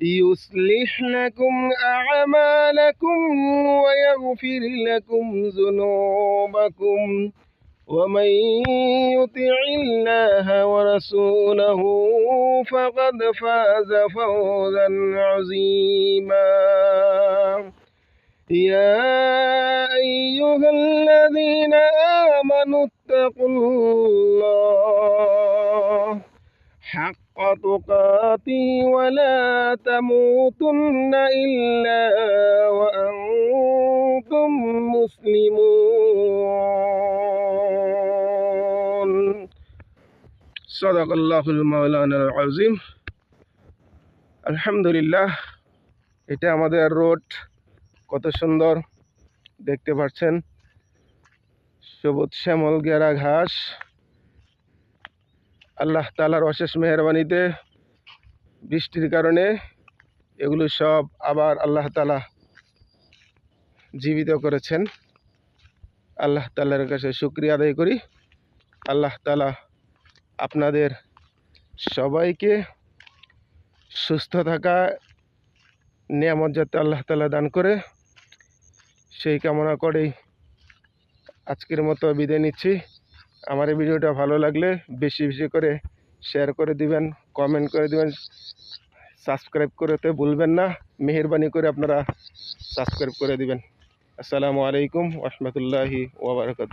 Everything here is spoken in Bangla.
يصلح لكم أعمالكم ويغفر لكم ذنوبكم ومن يطع الله ورسوله فقد فاز فوزا عظيما. يا أيها الذين آمنوا اتقوا الله حق تقاته ولا تموتن إلا وأنتم مسلمون صدق الله المولانا العظيم আলহামদুলিল্লাহ এটা আমাদের রোড কত সুন্দর দেখতে পাচ্ছেন সবুজ শ্যামল গেরা ঘাস আল্লাহ তালার অশেষ মেহরবানিতে বৃষ্টির কারণে এগুলো সব আবার আল্লাহ তালা জীবিত করেছেন। আল্লাহ তালার কাছে শুক্রিয়া আদায় করি। আল্লাহ তালা আপনাদের সবাইকে সুস্থ থাকা নিয়ামত যাতে আল্লাহ তালা দান করে। সেই কামনা করেই আজকের মতো বিদায় নিচ্ছি। আমার এই ভিডিওটা ভালো লাগলে বেশি বেশি করে শেয়ার করে দিবেন কমেন্ট করে দিবেন সাবস্ক্রাইব করতে ভুলবেন না, মেহরবানি করে আপনারা সাবস্ক্রাইব করে দিবেন। আসসালামু আলাইকুম রহমতুল্লাহি ওবরাকাত